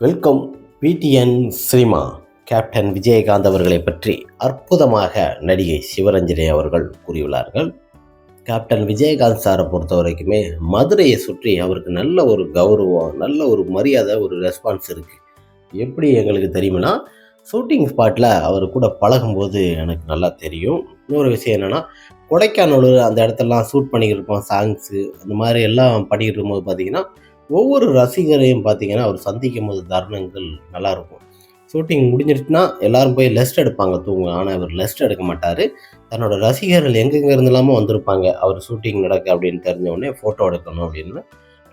Welcome PTN cinema. Captain Vijayakanth அவர்களை பற்றி அற்புதமாக நடிகை சிவரஞ்சனி அவர்கள் கூறியுள்ளார்கள். கேப்டன் விஜயகாந்த் சாரை பொறுத்த வரைக்குமே மதுரையை சுற்றி அவருக்கு நல்ல ஒரு கௌரவம் நல்ல ஒரு மரியாதை ஒரு ரெஸ்பான்ஸ் இருக்குது எப்படி எங்களுக்கு தெரியும்னா ஷூட்டிங் ஸ்பாட்டில் அவர் கூட பழகும்போது எனக்கு நல்லா தெரியும். இன்னொரு விஷயம் என்னென்னா கொடைக்கானல் அந்த இடத்தெல்லாம் ஷூட் பண்ணிக்கிட்டு இருப்போம் சாங்ஸு அந்த மாதிரி எல்லாம் பண்ணிக்கிட்டு இருக்கும்போது பார்த்திங்கன்னா ஒவ்வொரு ரசிகரையும் பார்த்தீங்கன்னா அவர் சந்திக்கும் போது தருணங்கள் நல்லாயிருக்கும். ஷூட்டிங் முடிஞ்சிருச்சுன்னா எல்லாரும் போய் லெஸ்ட் எடுப்பாங்க தூங்க ஆனால் இவர் லெஸ்ட் எடுக்க மாட்டார். தன்னோட ரசிகர்கள் எங்கெங்கே இருந்தெல்லாமோ வந்திருப்பாங்க. அவர் ஷூட்டிங் நடக்கு அப்படின்னு தெரிஞ்ச உடனே ஃபோட்டோ எடுக்கணும் அப்படின்னு.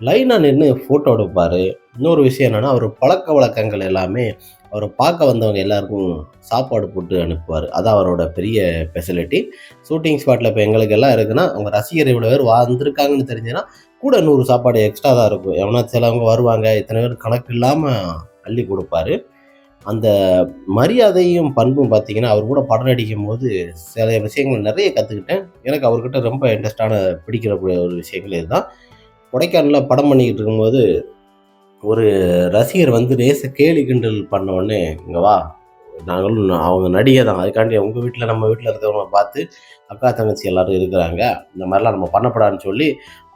லைனாக நின்று ஃபோட்டோ எடுப்பார். இன்னொரு விஷயம் என்னென்னா அவர் பழக்க வழக்கங்கள் எல்லாமே அவரை பார்க்க வந்தவங்க எல்லாருக்கும் சாப்பாடு போட்டு அனுப்புவார். அதான் அவரோட பெரிய ஃபெசிலிட்டி ஷூட்டிங் ஸ்பாட்டில் இப்போ எங்களுக்கு எல்லாம் இருக்குன்னா அவங்க ரசிகர் இவ்வளோ பேர் வந்திருக்காங்கன்னு தெரிஞ்சுன்னா கூட நூறு சாப்பாடு எக்ஸ்ட்ரா தான் இருக்கும். எவனா சிலவங்க வருவாங்க இத்தனை பேர் கணக்கு இல்லாமல் அள்ளி கொடுப்பாரு. அந்த மரியாதையும் பண்பும் பார்த்தீங்கன்னா அவர் கூட படம் நடிக்கும் போது சில விஷயங்கள் நிறைய கற்றுக்கிட்டேன் எனக்கு அவர்கிட்ட ரொம்ப இன்ட்ரெஸ்டான பிடிக்கிற ஒரு விஷயங்கள் இதுதான். கொடைக்கானலில் படம் பண்ணிக்கிட்டு இருக்கும்போது ஒரு ரசிகர் வந்து ரேச கேலி கிண்டல் பண்ண உடனே இங்கே வா நாங்களும் ந- அவங்க நடிகை தான். அதுக்காண்டி உங்கள் வீட்டில் நம்ம வீட்டில் இருக்கிறவங்க பார்த்து அக்கா தங்கச்சி எல்லாரும் இருக்கிறாங்க. இந்த மாதிரிலாம் நம்ம பண்ணப்படாதுன்னு சொல்லி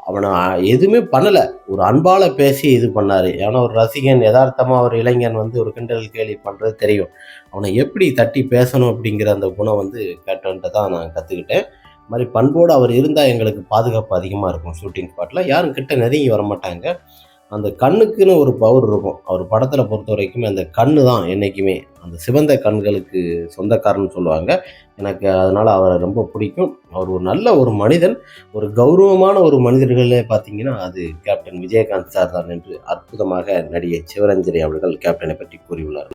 அவனை எதுவுமே பண்ணலை. ஒரு அன்பால் பேசி இது பண்ணார். ஏன்னா ஒரு ரசிகன் யதார்த்தமாக ஒரு இளைஞன் வந்து ஒரு கிண்டல் கேலி பண்ணுறது தெரியும். அவனை எப்படி தட்டி பேசணும் அப்படிங்கிற அந்த குணம் வந்து கேட்டன்ட்டு தான் நான் கற்றுக்கிட்டேன் இது மாதிரி பண்போடு அவர் இருந்தால் எங்களுக்கு பாதுகாப்பு அதிகமாக இருக்கும் ஷூட்டிங் ஸ்பாட்டில் யாரும் கிட்ட நெருங்கி வர மாட்டாங்க அந்த கண்ணுக்குன்னு ஒரு பவர் இருக்கும். அவர் படத்தில் பொறுத்த வரைக்குமே அந்த கண்ணு தான் என்றைக்குமே அந்த சிவந்த கண்களுக்கு சொந்தக்காரன்னு சொல்லுவாங்க. எனக்கு அதனால் அவரை ரொம்ப பிடிக்கும். அவர் ஒரு நல்ல ஒரு மனிதன். ஒரு கௌரவமான ஒரு மனிதர்களே பார்த்தீங்கன்னா அது கேப்டன் விஜயகாந்த் சார் தான் என்று அற்புதமாக நடிகை சிவரஞ்சனி அவர்கள் கேப்டனை பற்றி கூறியுள்ளார்.